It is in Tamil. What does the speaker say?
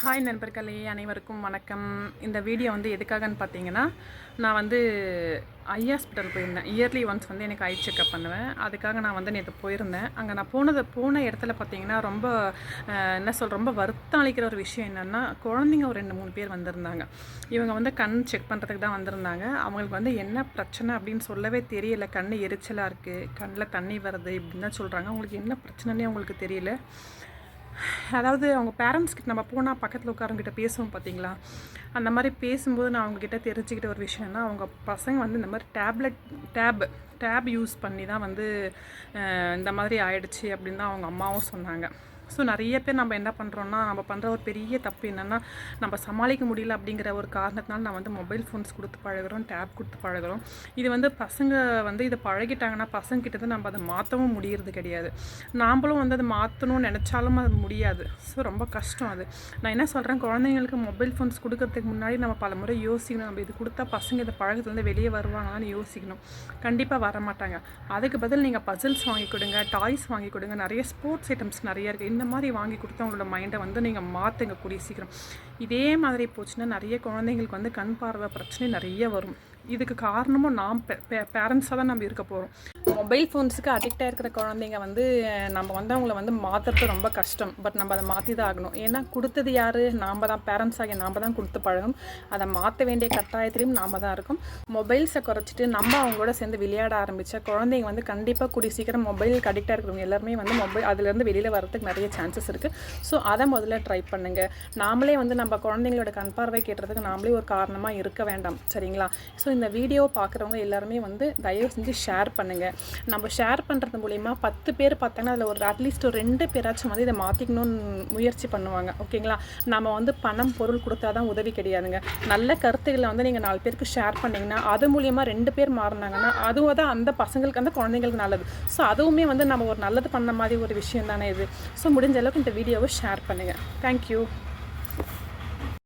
ஹாய் நண்பர்களே அனைவருக்கும் வணக்கம். இந்த வீடியோ வந்து எதுக்காகன்னு பார்த்தீங்கன்னா நான் வந்து ஐ ஹாஸ்பிட்டல் போயிருந்தேன். இயர்லி ஒன்ஸ் வந்து எனக்கு ஐ செக்அப் பண்ணுவேன். அதுக்காக நான் வந்து நேற்று போயிருந்தேன். அங்கே நான் போனது போன இடத்துல பார்த்தீங்கன்னா ரொம்ப என்ன சொல் ரொம்ப வருத்தம் அளிக்கிற ஒரு விஷயம் என்னென்னா குழந்தைங்க ஒரு ரெண்டு மூணு பேர் வந்திருந்தாங்க. இவங்க வந்து கண் செக் பண்ணுறதுக்கு தான் வந்திருந்தாங்க. அவங்களுக்கு வந்து என்ன பிரச்சனை அப்படின்னு சொல்லவே தெரியல. கண் எரிச்சலாக இருக்குது கண்ணில் தண்ணி வருது இப்படின்னு தான் சொல்கிறாங்க அவங்களுக்கு என்ன பிரச்சனைனே அவங்களுக்கு தெரியல. அதாவது அவங்க பேரண்ட்ஸ் கிட்ட நம்ம போனால் பக்கத்தில் உட்காரங்கிட்ட பேசுவோம் பார்த்தீங்களா அந்த மாதிரி பேசும்போது நான் அவங்கக்கிட்ட தெரிஞ்சுக்கிட்ட ஒரு விஷயம்னா அவங்க பசங்க வந்து இந்த மாதிரி டேப்லெட் டேப் டேப் யூஸ் பண்ணி தான் வந்து இந்த மாதிரி ஆயிடுச்சு அப்படின்னு தான் அவங்க அம்மாவும் சொன்னாங்க. ஸோ நிறைய பேர் நம்ம என்ன பண்ணுறோன்னா நம்ம பண்ணுற ஒரு பெரிய தப்பு என்னென்னா நம்ம சமாளிக்க முடியல அப்படிங்கிற ஒரு காரணத்தினால நான் வந்து மொபைல் ஃபோன்ஸ் கொடுத்து பழகுறோம் டேப் கொடுத்து பழகுறோம். இது வந்து பசங்க வந்து இதை பழகிட்டாங்கன்னா பசங்க தான் நம்ம அதை மாற்றவும் முடியறது கிடையாது. நாம்ளும் வந்து அதை மாற்றணும்னு நினச்சாலும் அது முடியாது. ஸோ ரொம்ப கஷ்டம் அது. நான் என்ன சொல்கிறேன் குழந்தைங்களுக்கு மொபைல் ஃபோன்ஸ் கொடுக்கறதுக்கு முன்னாடி நம்ம பல முறை யோசிக்கணும். நம்ம இது கொடுத்தா பசங்க இதை பழகத்துலேருந்து வெளியே வருவாங்களான்னு யோசிக்கணும். கண்டிப்பாக வர மாட்டாங்க அதுக்கு பதில் நீங்கள் பசில்ஸ் வாங்கி கொடுங்க டாய்ஸ் வாங்கி கொடுங்க. நிறைய ஸ்போர்ட்ஸ் ஐட்டம்ஸ் நிறைய இருக்குது இந்த மாதிரி வாங்கி கொடுத்து அவங்களோட மைண்டை வந்து நீங்கள் மாற்றுங்க கூடிய சீக்கிரம். இதே மாதிரி போச்சுன்னா நிறைய குழந்தைங்களுக்கு வந்து கண் பார்வை பிரச்சனை நிறைய வரும். இதுக்கு காரணமும் நாம் பேரண்ட்ஸாக தான் நம்ம இருக்க போகிறோம் மொபைல் ஃபோன்ஸுக்கு அடிக்ட் ஆகிருக்கிற குழந்தைங்க வந்து நம்ம வந்து அவங்கள வந்து மாற்றுறது ரொம்ப கஷ்டம். பட் நம்ம அதை மாற்றி தான் ஆகணும். ஏன்னா கொடுத்தது யார்? நாம் தான் பேரண்ட்ஸ் ஆகிய நாம் தான் கொடுத்து பழகும் அதை மாற்ற வேண்டிய கட்டாயத்திலையும் நாம் தான் இருக்கும். மொபைல்ஸை குறைச்சிட்டு நம்ம அவங்களோட சேர்ந்து விளையாட ஆரம்பித்தா குழந்தைங்க வந்து கண்டிப்பாக கூடிய சீக்கிரம் மொபைலுக்கு அடிக்டாக இருக்கிறவங்க எல்லாருமே வந்து மொபைல் அதுலேருந்து வெளியில் வரதுக்கு நிறைய சான்சஸ் இருக்குது ஸோ அதை முதல்ல ட்ரை பண்ணுங்கள் நாமளே வந்து நம்ம குழந்தைங்களோட கண் பார்வை கேட்டுறதுக்கு நாமளே ஒரு காரணமாக இருக்க வேண்டாம். சரிங்களா? ஸோ இந்த வீடியோ பார்க்குறவங்க எல்லாருமே வந்து தயவு செஞ்சு ஷேர் பண்ணுங்கள் நம்ம ஷேர் பண்ணுறது மூலிமா பத்து பேர் பார்த்தாங்கன்னா அதில் ஒரு அட்லீஸ்ட் ஒரு ரெண்டு பேராச்சும் வந்து இதை மாற்றிக்கணும்னு முயற்சி பண்ணுவாங்க. ஓகேங்களா நம்ம வந்து பணம் பொருள் கொடுத்தா தான் உதவி கிடையாதுங்க. நல்ல கருத்துக்களை வந்து நீங்கள் நாலு பேருக்கு ஷேர் பண்ணிங்கன்னா அது மூலியமாக ரெண்டு பேர் மாறினாங்கன்னா அதுவும் தான் அந்த பசங்களுக்கு அந்த குழந்தைங்களுக்கு நல்லது. ஸோ அதுவுமே வந்து நம்ம ஒரு நல்லது பண்ண மாதிரி ஒரு விஷயம் தானே இது. ஸோ முடிஞ்ச அளவுக்கு இந்த வீடியோவை ஷேர் பண்ணுங்கள் தேங்க்யூ